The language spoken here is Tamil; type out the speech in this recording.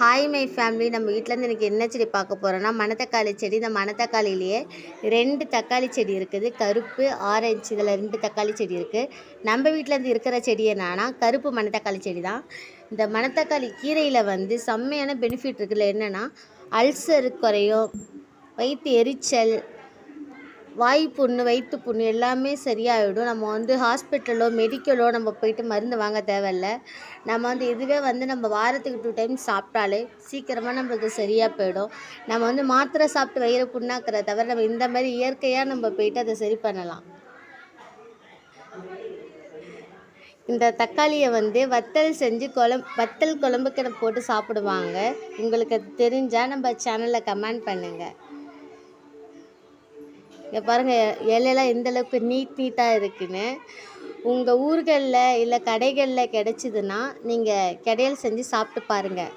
ஹாய் மை ஃபேமிலி நம்ம வீட்டிலேருந்து எனக்கு என்ன செடி பார்க்க போகிறோன்னா மணத்தக்காளி செடி. இந்த மணத்தக்காளிலேயே ரெண்டு தக்காளி செடி இருக்குது. கருப்பு ஆரஞ்சு இதில் ரெண்டு தக்காளி செடி இருக்குது நம்ம வீட்டிலேருந்து இருக்கிற செடி என்னன்னா கருப்பு மணத்தக்காளி செடி தான் இந்த மணத்தக்காளி கீரையில் வந்து செம்மையான பெனிஃபிட் இருக்குல்ல என்னென்னா அல்சர் குறையும் வயிற்று எரிச்சல் வாய் புண்ணு வயிற்று புண்ணு எல்லாமே சரியாயிடும். நம்ம வந்து ஹாஸ்பிட்டலோ மெடிக்கலோ நம்ம போயிட்டு மருந்து வாங்க தேவையில்ல. நம்ம வந்து இதுவே வந்து நம்ம வாரத்துக்கு டூ டைம் சாப்பிட்டாலே சீக்கிரமாக நம்மளுக்கு சரியாக போயிடும். நம்ம வந்து மாத்திரை சாப்பிட்டு வயிறு புண்ணாக்கிறத தவிர நம்ம இந்த மாதிரி இயற்கையாக நம்ம போயிட்டு அதை சரி பண்ணலாம். இந்த தக்காளியை வந்து வத்தல் செஞ்சு குழம்பு வத்தல் குழம்புக்கு போட்டு சாப்பிடுவாங்க. உங்களுக்கு அது தெரிஞ்சால் நம்ம சேனலில் கமெண்ட் பண்ணுங்கள் இங்கே பாருங்கள் இலையெல்லாம் எந்த அளவுக்கு நீட் நீட்டாக இருக்குன்னு. உங்கள் ஊர்களில் இல்லை கடைகளில் கிடச்சிதுன்னா நீங்கள் கிடையல் செஞ்சு சாப்பிட்டு பாருங்கள்